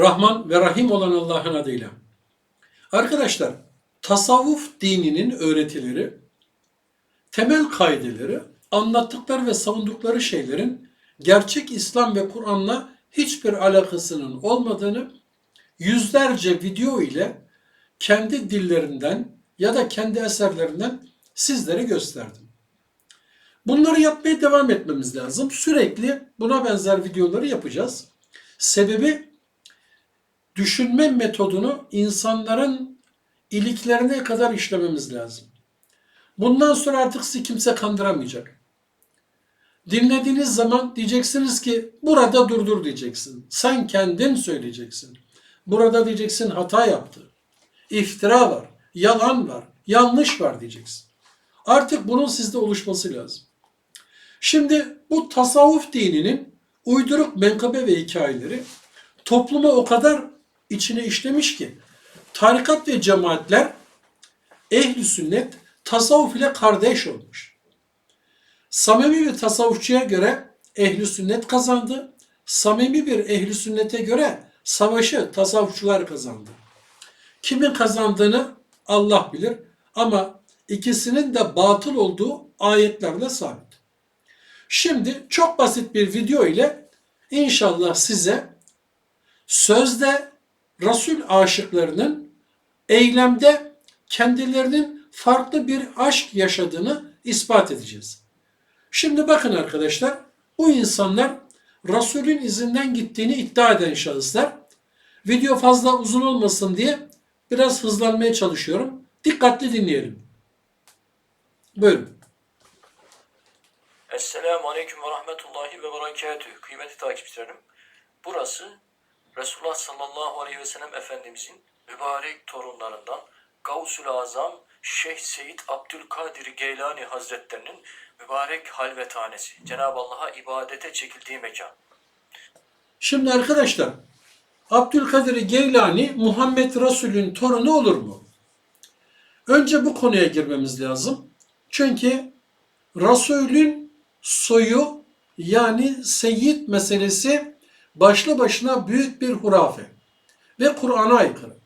Rahman ve Rahim olan Allah'ın adıyla. Arkadaşlar, tasavvuf dininin öğretileri, temel kaideleri, anlattıkları ve savundukları şeylerin gerçek İslam ve Kur'an'la hiçbir alakasının olmadığını yüzlerce video ile kendi dillerinden ya da kendi eserlerinden sizlere gösterdim. Bunları yapmaya devam etmemiz lazım. Sürekli buna benzer videoları yapacağız. Sebebi düşünme metodunu insanların iliklerine kadar işlememiz lazım. Bundan sonra artık sizi kimse kandıramayacak. Dinlediğiniz zaman diyeceksiniz ki burada durdur diyeceksin. Sen kendin söyleyeceksin. Burada diyeceksin hata yaptı. İftira var, yalan var, yanlış var diyeceksin. Artık bunun sizde oluşması lazım. Şimdi bu tasavvuf dininin uyduruk menkabe ve hikayeleri topluma o kadar içine işlemiş ki tarikat ve cemaatler ehli sünnet tasavvuf ile kardeş olmuş. Samimi bir tasavvufçuya göre ehli sünnet kazandı. Samimi bir ehli sünnete göre savaşı tasavvufçular kazandı. Kimin kazandığını Allah bilir ama ikisinin de batıl olduğu ayetlerle sabit. Şimdi çok basit bir video ile inşallah size sözde Resul aşıklarının eylemde kendilerinin farklı bir aşk yaşadığını ispat edeceğiz. Şimdi bakın arkadaşlar bu insanlar Resulün izinden gittiğini iddia eden şahıslar. Video fazla uzun olmasın diye biraz hızlanmaya çalışıyorum. Dikkatli dinleyelim. Buyurun. Esselamu Aleyküm ve Rahmetullahi ve Berekatühü. Kıymetli takipçilerim. Burası Resulullah sallallahu aleyhi ve sellem Efendimizin mübarek torunlarından Gavsul Azam Şeyh Seyyid Abdülkadir Geylani Hazretlerinin mübarek halvethanesi. Cenab-ı Allah'a ibadete çekildiği mekan. Şimdi arkadaşlar Abdülkadir Geylani Muhammed Resul'ün torunu olur mu? Önce bu konuya girmemiz lazım. Çünkü Resul'ün soyu yani seyyid meselesi başlı başına büyük bir hurafe ve Kur'an'a aykırı.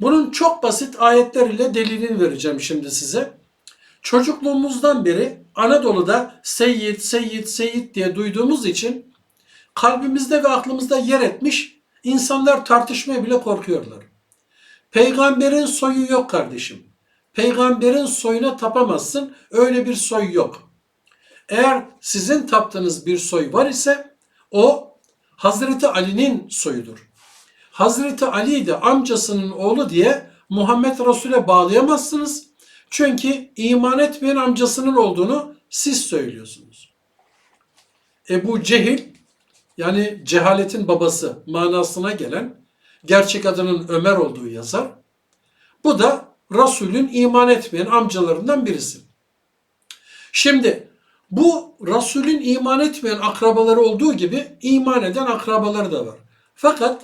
Bunun çok basit ayetler ile delilini vereceğim şimdi size. Çocukluğumuzdan beri Anadolu'da seyyid, seyyid, seyyid diye duyduğumuz için kalbimizde ve aklımızda yer etmiş insanlar tartışmaya bile korkuyorlar. Peygamberin soyu yok kardeşim. Peygamberin soyuna tapamazsın. Öyle bir soy yok. Eğer sizin taptığınız bir soy var ise o Hazreti Ali'nin soyudur. Hazreti Ali de amcasının oğlu diye Muhammed Resul'e bağlayamazsınız. Çünkü iman etmeyen amcasının olduğunu siz söylüyorsunuz. Ebu Cehil yani cehaletin babası manasına gelen gerçek adının Ömer olduğu yazar. Bu da Resul'ün iman etmeyen amcalarından birisi. Şimdi bu Resul'ün iman etmeyen akrabaları olduğu gibi iman eden akrabaları da var. Fakat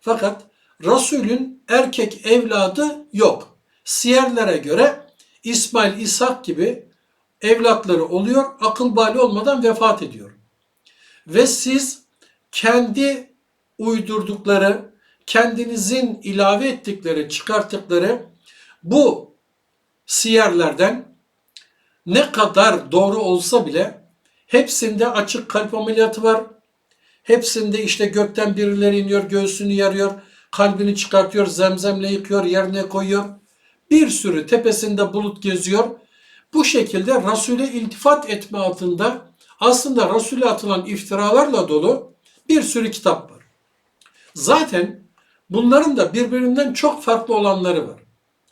fakat Resul'ün erkek evladı yok. Siyerlere göre İsmail, İshak gibi evlatları oluyor. Akıl bali olmadan vefat ediyor. Ve siz kendi uydurdukları, kendinizin ilave ettikleri, çıkarttıkları bu siyerlerden ne kadar doğru olsa bile hepsinde açık kalp ameliyatı var. Hepsinde işte gökten birileri iniyor, göğsünü yarıyor, kalbini çıkartıyor, zemzemle yıkıyor, yerine koyuyor. Bir sürü tepesinde bulut geziyor. Bu şekilde Resul'e iltifat etme altında aslında Resul'e atılan iftiralarla dolu bir sürü kitap var. Zaten bunların da birbirinden çok farklı olanları var.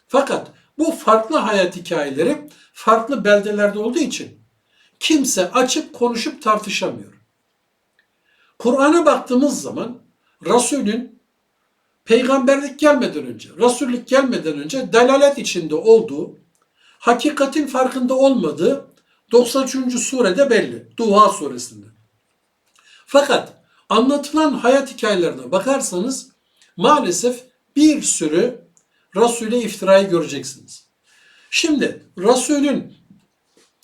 Fakat bu farklı hayat hikayeleri farklı beldelerde olduğu için kimse açıp konuşup tartışamıyor. Kur'an'a baktığımız zaman Resul'ün peygamberlik gelmeden önce, Resullük gelmeden önce delalet içinde olduğu, hakikatin farkında olmadığı 93. surede belli. Duha suresinde. Fakat anlatılan hayat hikayelerine bakarsanız maalesef bir sürü Resul'e iftirayı göreceksiniz. Şimdi Resul'ün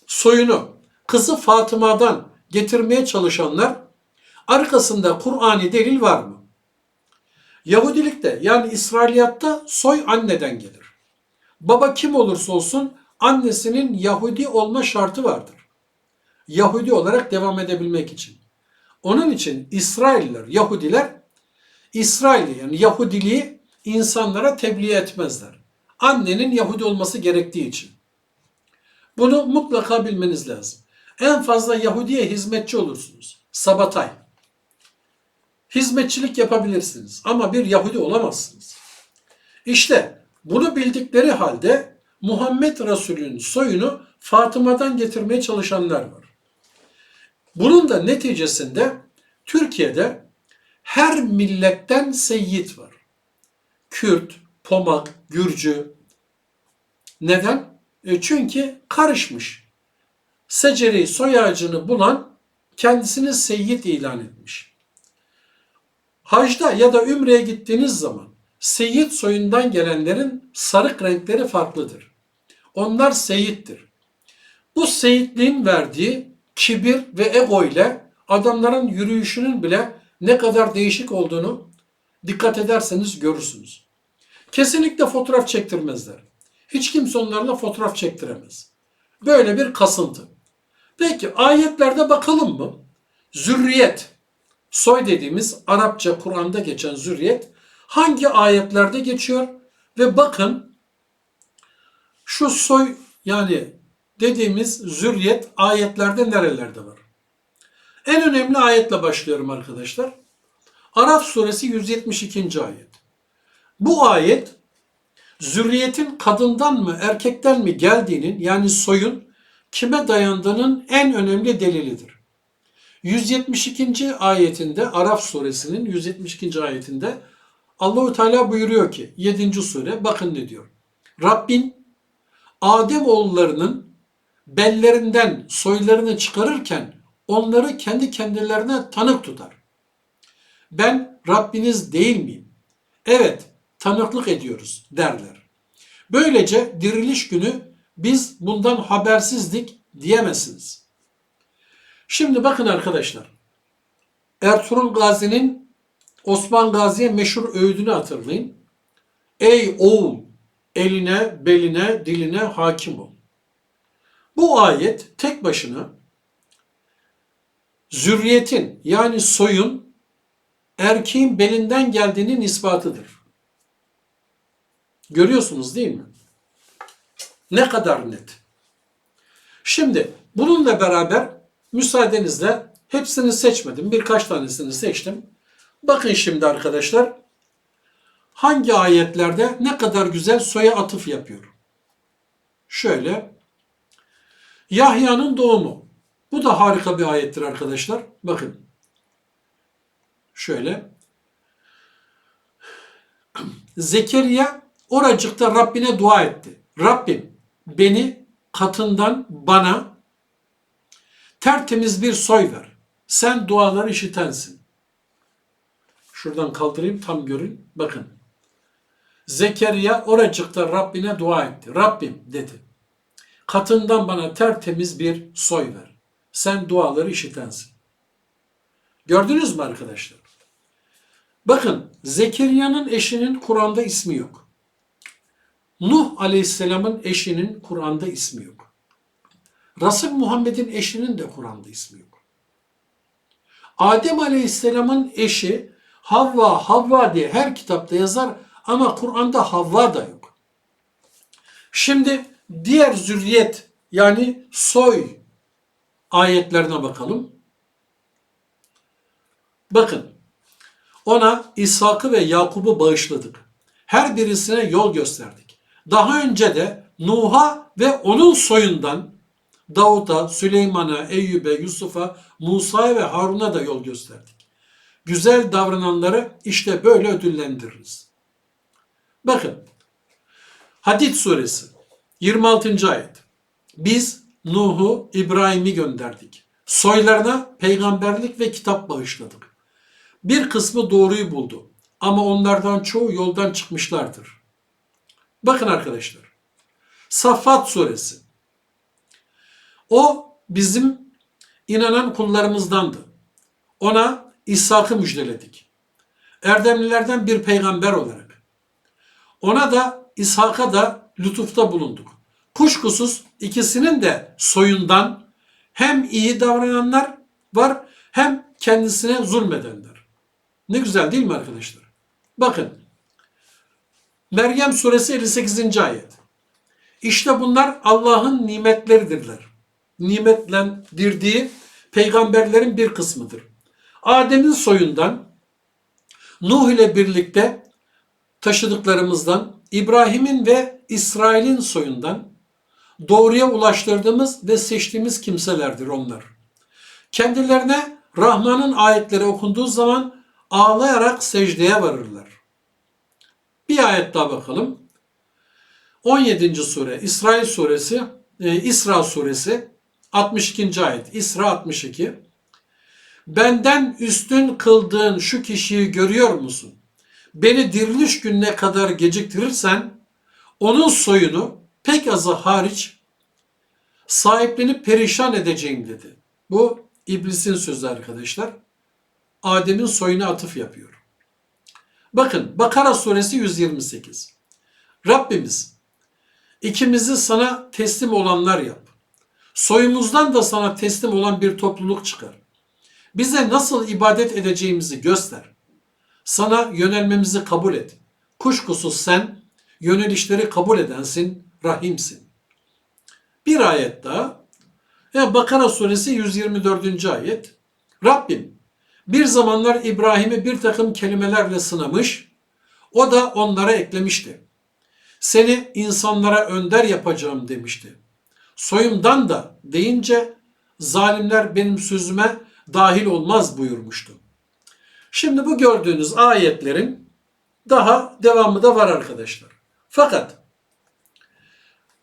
soyunu kızı Fatıma'dan getirmeye çalışanlar arkasında Kur'an'i delil var mı? Yahudilikte yani İsrailiyatta soy anneden gelir. Baba kim olursa olsun annesinin Yahudi olma şartı vardır. Yahudi olarak devam edebilmek için. Onun için İsrailliler, Yahudiler İsrail'i yani Yahudiliği insanlara tebliğ etmezler. Annenin Yahudi olması gerektiği için. Bunu mutlaka bilmeniz lazım. En fazla Yahudiye hizmetçi olursunuz. Sabatay. Hizmetçilik yapabilirsiniz ama bir Yahudi olamazsınız. İşte bunu bildikleri halde Muhammed Resulü'nün soyunu Fatıma'dan getirmeye çalışanlar var. Bunun da neticesinde Türkiye'de her milletten seyyid var. Kürt, Pomak, Gürcü. Neden? E çünkü karışmış. Seceri soy ağacını bulan kendisini seyyid ilan etmiş. Hacda ya da Ümre'ye gittiğiniz zaman seyyid soyundan gelenlerin sarık renkleri farklıdır. Onlar seyittir. Bu seyitliğin verdiği kibir ve ego ile adamların yürüyüşünün bile ne kadar değişik olduğunu dikkat ederseniz görürsünüz. Kesinlikle fotoğraf çektirmezler. Hiç kimse onlarla fotoğraf çektiremez. Böyle bir kasıntı. Peki ayetlerde bakalım mı? Zürriyet, soy dediğimiz Arapça Kur'an'da geçen zürriyet hangi ayetlerde geçiyor? Ve bakın şu soy yani dediğimiz zürriyet ayetlerde nerelerde var? En önemli ayetle başlıyorum arkadaşlar. Araf suresi 172. ayet. Bu ayet zürriyetin kadından mı erkekten mi geldiğinin yani soyun kime dayandığının en önemli delilidir. 172. ayetinde Araf suresinin 172. ayetinde Allahu Teala buyuruyor ki 7. sure bakın ne diyor. Rabbin Adem oğullarının bellerinden soylarını çıkarırken onları kendi kendilerine tanık tutar. Ben Rabbiniz değil miyim? Evet, tanıklık ediyoruz derler. Böylece diriliş günü biz bundan habersizdik diyemezsiniz. Şimdi bakın arkadaşlar. Ertuğrul Gazi'nin Osman Gazi'ye meşhur öğüdünü hatırlayın. Ey oğul eline, beline, diline hakim ol. Bu ayet tek başına zürriyetin yani soyun erkeğin belinden geldiğinin ispatıdır. Görüyorsunuz değil mi? Ne kadar net. Şimdi bununla beraber müsaadenizle hepsini seçmedim. Birkaç tanesini seçtim. Bakın şimdi arkadaşlar hangi ayetlerde ne kadar güzel soya atıf yapıyor. Şöyle Yahya'nın doğumu. Bu da harika bir ayettir arkadaşlar. Bakın. Şöyle. Zekeriya oracıkta Rabbine dua etti. Rabbim beni katından bana tertemiz bir soy ver. Sen duaları işitensin. Şuradan kaldırayım tam görün. Bakın. Zekeriya oracıkta Rabbine dua etti. Rabbim dedi. Katından bana tertemiz bir soy ver. Sen duaları işitensin. Gördünüz mü arkadaşlar? Bakın Zekeriya'nın eşinin Kur'an'da ismi yok. Nuh Aleyhisselam'ın eşinin Kur'an'da ismi yok. Resul Muhammed'in eşinin de Kur'an'da ismi yok. Adem Aleyhisselam'ın eşi Havva, Havva diye her kitapta yazar ama Kur'an'da Havva da yok. Şimdi diğer zürriyet yani soy ayetlerine bakalım. Bakın ona İshak'ı ve Yakub'u bağışladık. Her birisine yol gösterdik. Daha önce de Nuh'a ve onun soyundan Davut'a, Süleyman'a, Eyyub'e, Yusuf'a, Musa'ya ve Harun'a da yol gösterdik. Güzel davrananları işte böyle ödüllendiririz. Bakın Hadid suresi 26. ayet. Biz Nuh'u, İbrahim'i gönderdik. Soylarına peygamberlik ve kitap bağışladık. Bir kısmı doğruyu buldu ama onlardan çoğu yoldan çıkmışlardır. Bakın arkadaşlar. Saffat suresi. O bizim inanan kullarımızdandı. Ona İshak'ı müjdeledik. Erdemlilerden bir peygamber olarak. Ona da İshak'a da lütufta bulunduk. Kuşkusuz ikisinin de soyundan hem iyi davrananlar var hem kendisine zulmedenler. Ne güzel değil mi arkadaşlar? Bakın. Meryem suresi 58. ayet. İşte bunlar Allah'ın nimetleridirler. Nimetlendirdiği peygamberlerin bir kısmıdır. Adem'in soyundan Nuh ile birlikte taşıdıklarımızdan, İbrahim'in ve İsrail'in soyundan doğruya ulaştırdığımız ve seçtiğimiz kimselerdir onlar. Kendilerine Rahman'ın ayetleri okunduğu zaman ağlayarak secdeye varırlar. Bir ayet daha bakalım. 17. sure İsrail suresi, e, İsra suresi 62. ayet. İsra 62. Benden üstün kıldığın şu kişiyi görüyor musun? Beni diriliş gününe kadar geciktirirsen onun soyunu pek azı hariç sahiplenip perişan edeceğim dedi. Bu iblisin sözü arkadaşlar. Adem'in soyuna atıf yapıyor. Bakın Bakara suresi 128. Rabbimiz ikimizi sana teslim olanlar yap. Soyumuzdan da sana teslim olan bir topluluk çıkar. Bize nasıl ibadet edeceğimizi göster. Sana yönelmemizi kabul et. Kuşkusuz sen yönelişleri kabul edensin, rahimsin. Bir ayet daha. Bakara suresi 124. ayet. Rabbim bir zamanlar İbrahim'i bir takım kelimelerle sınamış, o da onlara eklemişti. Seni insanlara önder yapacağım demişti. Soyumdan da deyince zalimler benim sözüme dahil olmaz buyurmuştu. Şimdi bu gördüğünüz ayetlerin daha devamı da var arkadaşlar. Fakat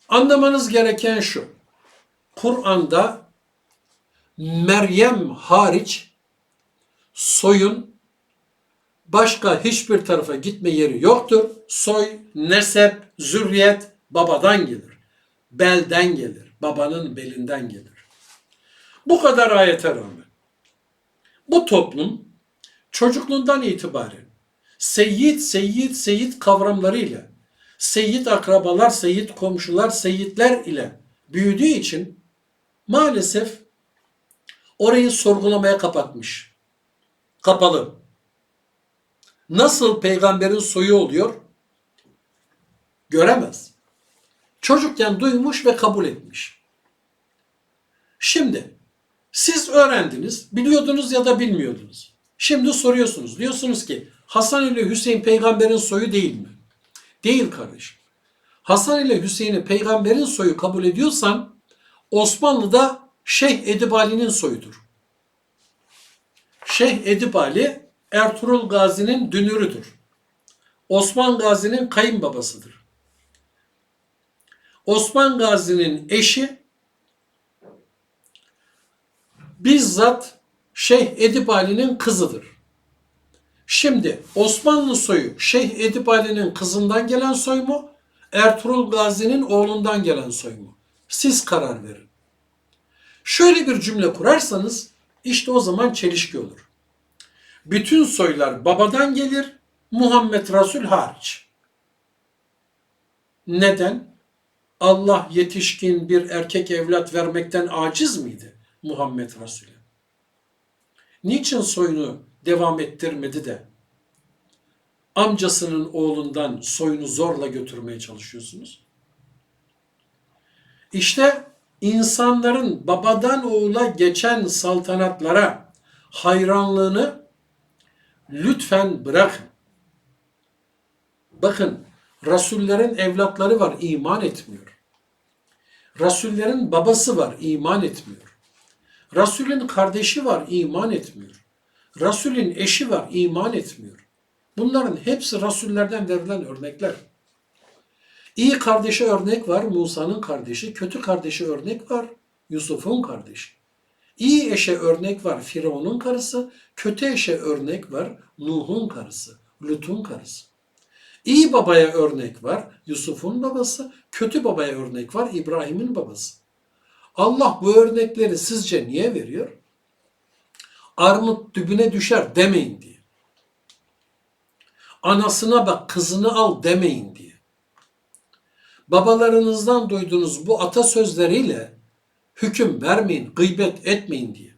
anlamanız gereken şu. Kur'an'da Meryem hariç soyun başka hiçbir tarafa gitme yeri yoktur. Soy, nesep, zürriyet babadan gelir. Belden gelir. Babanın belinden gelir. Bu kadar ayete rağmen bu toplum çocukluğundan itibaren seyyid, seyyid, seyyid kavramlarıyla seyyid akrabalar, seyyid komşular, seyyidler ile büyüdüğü için maalesef orayı sorgulamaya kapatmış. Kapalı. Nasıl peygamberin soyu oluyor? Göremez. Çocukken duymuş ve kabul etmiş. Şimdi siz öğrendiniz, biliyordunuz ya da bilmiyordunuz. Şimdi soruyorsunuz. Diyorsunuz ki Hasan ile Hüseyin peygamberin soyu değil mi? Değil kardeşim. Hasan ile Hüseyin'i peygamberin soyu kabul ediyorsan Osmanlı'da Şeyh Edip soyudur. Şeyh Edip Ali Ertuğrul Gazi'nin dünürüdür. Osman Gazi'nin kayınbabasıdır. Osman Gazi'nin eşi bizzat Şeyh Edip Ali'nin kızıdır. Şimdi Osmanlı soyu Şeyh Edip Ali'nin kızından gelen soy mu? Ertuğrul Gazi'nin oğlundan gelen soy mu? Siz karar verin. Şöyle bir cümle kurarsanız işte o zaman çelişki olur. Bütün soylar babadan gelir, Muhammed Resul hariç. Neden? Allah yetişkin bir erkek evlat vermekten aciz miydi Muhammed Resul'e? Niçin soyunu devam ettirmedi de amcasının oğlundan soyunu zorla götürmeye çalışıyorsunuz? İşte insanların babadan oğula geçen saltanatlara hayranlığını lütfen bırakın. Bakın Rasullerin evlatları var iman etmiyor. Rasullerin babası var iman etmiyor. Rasulün kardeşi var iman etmiyor. Rasulün eşi var iman etmiyor. Bunların hepsi Rasullerden verilen örnekler. İyi kardeşi örnek var Musa'nın kardeşi, kötü kardeşi örnek var Yusuf'un kardeşi. İyi eşe örnek var Firavun'un karısı, kötü eşe örnek var Nuh'un karısı, Lut'un karısı. İyi babaya örnek var Yusuf'un babası, kötü babaya örnek var İbrahim'in babası. Allah bu örnekleri sizce niye veriyor? Armut dübüne düşer demeyin diye. Anasına bak kızını al demeyin diye. Babalarınızdan duyduğunuz bu atasözleriyle hüküm vermeyin, gıybet etmeyin diye.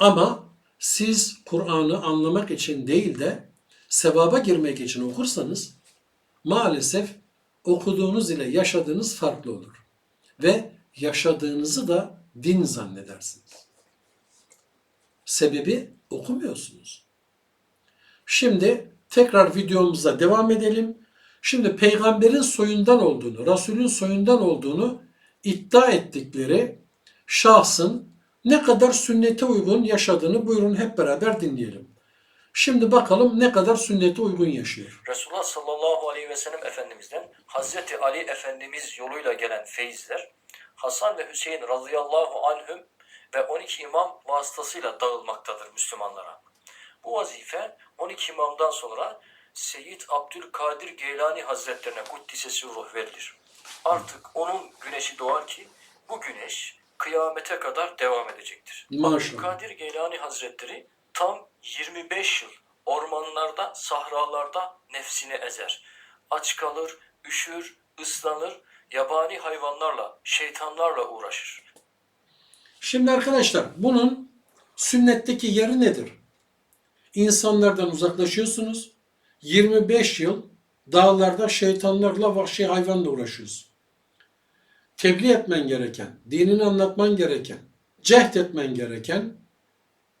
Ama siz Kur'an'ı anlamak için değil de sevaba girmek için okursanız maalesef okuduğunuz ile yaşadığınız farklı olur. Ve yaşadığınızı da din zannedersiniz. Sebebi okumuyorsunuz. Şimdi tekrar videomuza devam edelim. Şimdi peygamberin soyundan olduğunu, Resulün soyundan olduğunu iddia ettikleri şahsın ne kadar sünnete uygun yaşadığını buyurun hep beraber dinleyelim. Şimdi bakalım ne kadar sünnete uygun yaşıyor. Resulullah sallallahu aleyhi ve sellem Efendimiz'den Hazreti Ali Efendimiz yoluyla gelen feyizler Hasan ve Hüseyin radıyallahu anhüm ve 12 imam vasıtasıyla dağılmaktadır Müslümanlara. Bu vazife 12 imamdan sonra Seyyid Abdülkadir Geylani Hazretlerine Kuddisesi ruh verilir. Artık onun güneşi doğar ki bu güneş kıyamete kadar devam edecektir. Maşallah. Abdülkadir Geylani Hazretleri tam 25 yıl ormanlarda, sahralarda nefsini ezer. Aç kalır, üşür, ıslanır, yabani hayvanlarla, şeytanlarla uğraşır. Şimdi arkadaşlar bunun sünnetteki yeri nedir? İnsanlardan uzaklaşıyorsunuz. 25 yıl dağlarda şeytanlarla, vahşi hayvanla uğraşıyorsun. Tebliğ etmen gereken, dinini anlatman gereken, cehd etmen gereken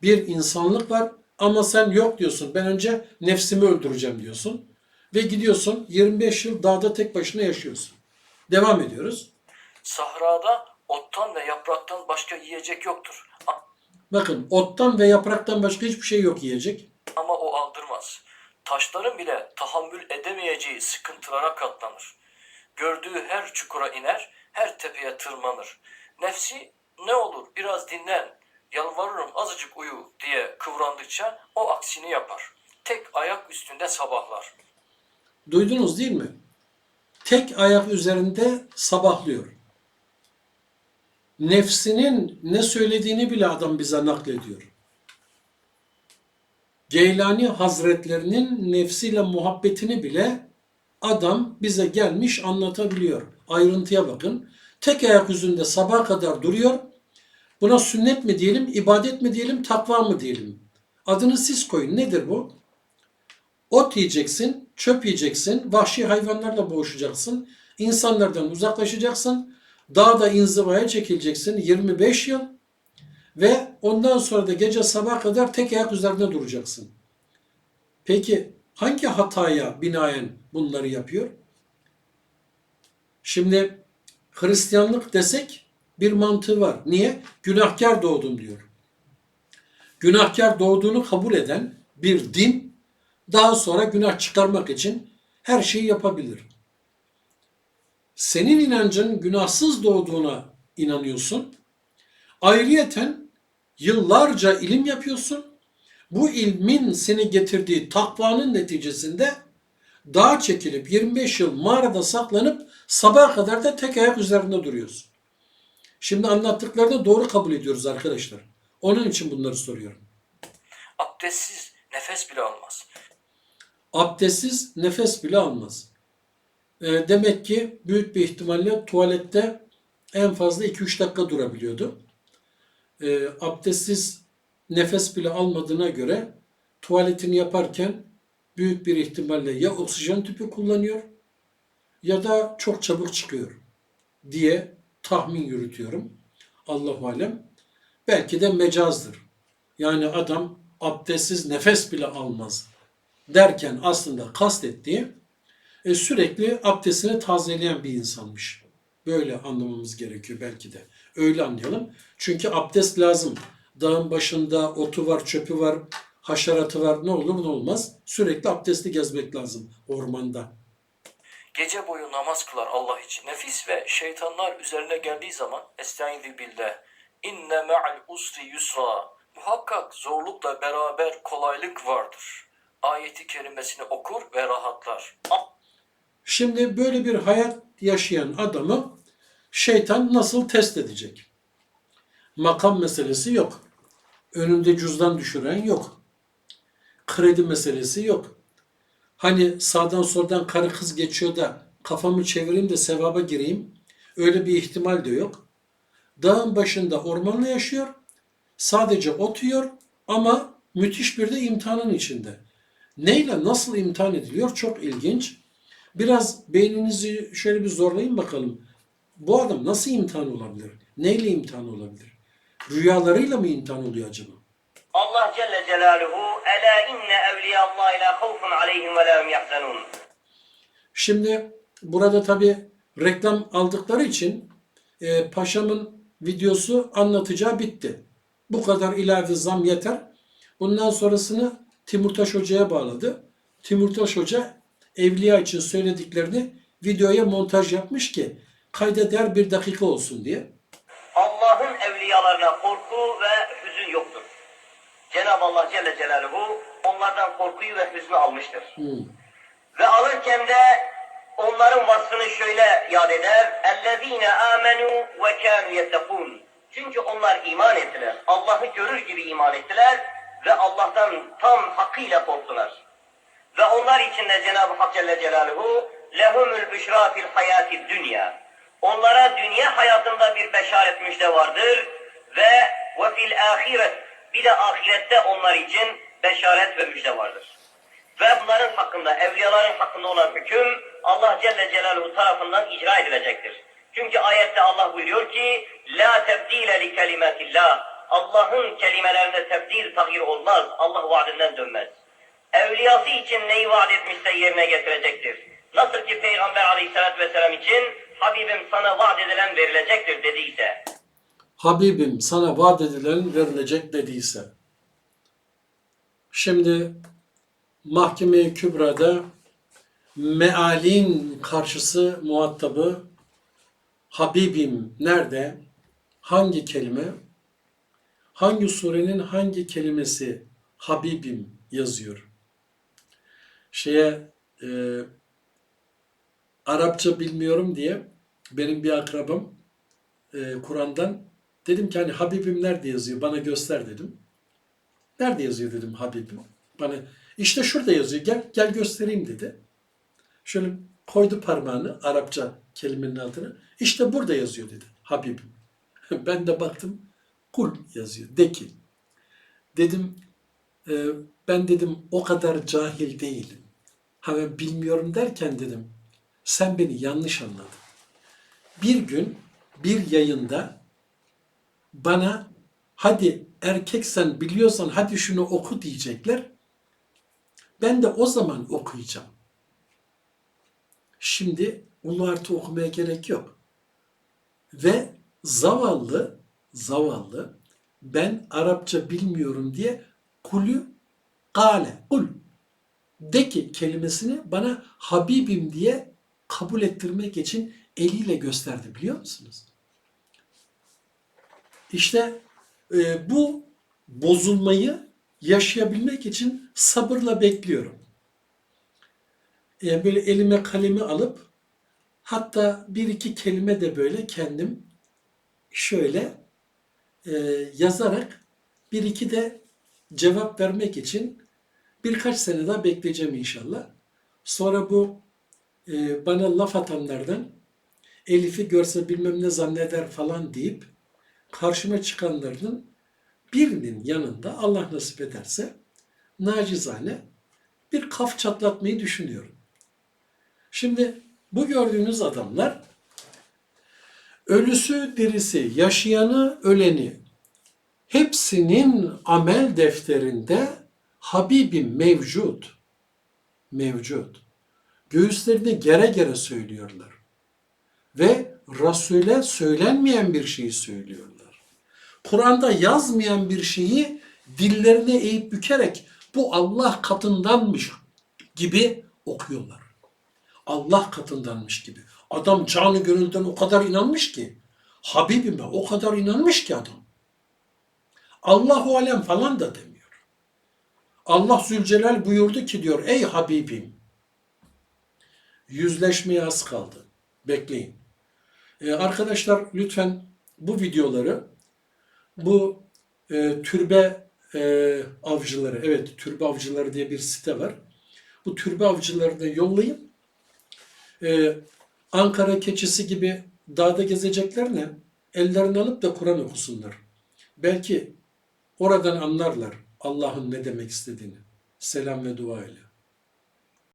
bir insanlık var ama sen yok diyorsun. Ben önce nefsimi öldüreceğim diyorsun. Ve gidiyorsun 25 yıl dağda tek başına yaşıyorsun. Devam ediyoruz. Sahrada ottan ve yapraktan başka yiyecek yoktur. Bakın ottan ve yapraktan başka hiçbir şey yok yiyecek. Taşların bile tahammül edemeyeceği sıkıntılara katlanır. Gördüğü her çukura iner, her tepeye tırmanır. Nefsi ne olur biraz dinlen, yalvarırım azıcık uyu diye kıvrandıkça o aksini yapar. Tek ayak üstünde sabahlar. Duydunuz değil mi? Tek ayak üzerinde sabahlıyor. Nefsinin ne söylediğini bile adam bize naklediyor. Geylani Hazretlerinin nefsiyle muhabbetini bile adam bize gelmiş anlatabiliyor. Ayrıntıya bakın. Tek ayak üzerinde sabaha kadar duruyor. Buna sünnet mi diyelim, ibadet mi diyelim, takva mı diyelim? Adını siz koyun. Nedir bu? Ot yiyeceksin, çöp yiyeceksin, vahşi hayvanlarla boğuşacaksın, insanlardan uzaklaşacaksın, dağda inzivaya çekileceksin 25 yıl ve ondan sonra da gece sabah kadar tek ayak üzerinde duracaksın. Peki hangi hataya binaen bunları yapıyor? Şimdi Hristiyanlık desek bir mantığı var. Niye? Günahkar doğdum diyor. Günahkar doğduğunu kabul eden bir din daha sonra günah çıkarmak için her şeyi yapabilir. Senin inancın günahsız doğduğuna inanıyorsun. Ayrıyeten yıllarca ilim yapıyorsun. Bu ilmin seni getirdiği takvanın neticesinde dağa çekilip 25 yıl mağarada saklanıp sabaha kadar da tek ayak üzerinde duruyorsun. Şimdi anlattıklarını doğru kabul ediyoruz arkadaşlar. Onun için bunları soruyorum. Abdestsiz nefes bile almaz. abdestsiz nefes bile almaz. E, demek ki büyük bir ihtimalle tuvalette en fazla 2-3 dakika durabiliyordu. E, abdestsiz nefes bile almadığına göre tuvaletini yaparken büyük bir ihtimalle ya oksijen tüpü kullanıyor ya da çok çabuk çıkıyor diye tahmin yürütüyorum. Allah alem. Belki de mecazdır. Yani adam abdestsiz nefes bile almaz derken aslında kastettiği e, sürekli abdestini tazeleyen bir insanmış. Böyle anlamamız gerekiyor belki de. Öyle anlayalım. Çünkü abdest lazım. Dağın başında otu var, çöpü var, haşeratı var. Ne olur ne olmaz. Sürekli abdestli gezmek lazım ormanda. Gece boyu namaz kılar Allah için. Nefis ve şeytanlar üzerine geldiği zaman Estaizu billah. İnne ma'al usri yusra. Muhakkak zorlukla beraber kolaylık vardır. Ayeti kerimesini okur ve rahatlar. Şimdi böyle bir hayat yaşayan adamı şeytan nasıl test edecek? Makam meselesi yok. Önünde cüzdan düşüren yok. Kredi meselesi yok. Hani sağdan soldan karı kız geçiyor da kafamı çevireyim de sevaba gireyim. Öyle bir ihtimal de yok. Dağın başında ormanla yaşıyor. Sadece ot yiyor ama müthiş bir de imtihanın içinde. Neyle nasıl imtihan ediliyor? Çok ilginç. Biraz beyninizi şöyle bir zorlayın bakalım. Bu adam nasıl imtihan olabilir? Neyle imtihan olabilir? Rüyalarıyla mı imtihan oluyor acaba? Allah Celle Celaluhu Ela inne evliya Allah la havfun aleyhim ve la hum yahzanun. Şimdi burada tabi reklam aldıkları için e, paşamın videosu anlatacağı bitti. Bu kadar ilave zam yeter. Bundan sonrasını Timurtaş Hoca'ya bağladı. Timurtaş Hoca evliya için söylediklerini videoya montaj yapmış ki kayda değer bir dakika olsun diye. Allah'ın evliyalarına korku ve hüzün yoktur. Cenab-ı Allah Celle Celaluhu onlardan korkuyu ve hüznü almıştır. Hmm. Ve alırken de onların vasfını şöyle yad eder. اَلَّذ۪ينَ آمَنُوا وَكَانُوا يَتَّقُونَ Çünkü onlar iman ettiler. Allah'ı görür gibi iman ettiler ve Allah'tan tam hakkıyla korktular. Ve onlar için de Cenab-ı Hak Celle Celaluhu lehumul büşra fil hayati dünya. Onlara dünya hayatında bir beşaret müjde vardır ve ve fil ahiret bir de ahirette onlar için beşaret ve müjde vardır. Ve bunların hakkında, evliyaların hakkında olan hüküm Allah Celle Celaluhu tarafından icra edilecektir. Çünkü ayette Allah buyuruyor ki La tebdile li kelimatillah Allah'ın kelimelerinde tebdil, tahir olmaz. Allah vaadinden dönmez. Evliyası için neyi vaat etmişse yerine getirecektir. Nasıl ki Peygamber aleyhissalatü vesselam için Habibim sana vaat edilen verilecektir dediyse. Habibim sana vaat edilen verilecek dediyse. Şimdi Mahkeme-i Kübra'da mealin karşısı muhatabı Habibim nerede? Hangi kelime? Hangi surenin hangi kelimesi Habibim yazıyor? Şeye e, Arapça bilmiyorum diye benim bir akrabam e, Kur'an'dan dedim ki hani Habibim nerede yazıyor bana göster dedim. Nerede yazıyor dedim Habibim. Bana işte şurada yazıyor gel gel göstereyim dedi. Şöyle koydu parmağını Arapça kelimenin altına. İşte burada yazıyor dedi Habibim. Ben de baktım kul yazıyor de ki. Dedim e, ben dedim o kadar cahil değilim. Ha ben bilmiyorum derken dedim sen beni yanlış anladın. Bir gün bir yayında bana hadi erkeksen biliyorsan hadi şunu oku diyecekler. Ben de o zaman okuyacağım. Şimdi ulu artı okumaya gerek yok. Ve zavallı, zavallı ben Arapça bilmiyorum diye kulü kale, kul de ki kelimesini bana Habibim diye kabul ettirmek için eliyle gösterdi biliyor musunuz? İşte e, bu bozulmayı yaşayabilmek için sabırla bekliyorum. E, böyle elime kalemi alıp hatta bir iki kelime de böyle kendim şöyle e, yazarak bir iki de cevap vermek için birkaç sene daha bekleyeceğim inşallah. Sonra bu e, bana laf atanlardan Elif'i görse bilmem ne zanneder falan deyip karşıma çıkanların birinin yanında Allah nasip ederse nacizane bir kaf çatlatmayı düşünüyorum. Şimdi bu gördüğünüz adamlar ölüsü dirisi, yaşayanı öleni hepsinin amel defterinde Habibim mevcut. Mevcut. Göğüslerini gere gere söylüyorlar. Ve Resul'e söylenmeyen bir şeyi söylüyorlar. Kur'an'da yazmayan bir şeyi dillerine eğip bükerek bu Allah katındanmış gibi okuyorlar. Allah katındanmış gibi. Adam canı gönülden o kadar inanmış ki. Habibime o kadar inanmış ki adam. Allahu alem falan da demiyor. Allah Zülcelal buyurdu ki diyor ey Habibim yüzleşmeye az kaldı. Bekleyin. Ee, arkadaşlar lütfen bu videoları bu e, türbe e, avcıları evet türbe avcıları diye bir site var. bu türbe avcıları da yollayın. Ee, Ankara keçisi gibi dağda gezeceklerine ellerini alıp da Kur'an okusunlar. Belki oradan anlarlar Allah'ın ne demek istediğini. Selam ve dua ile.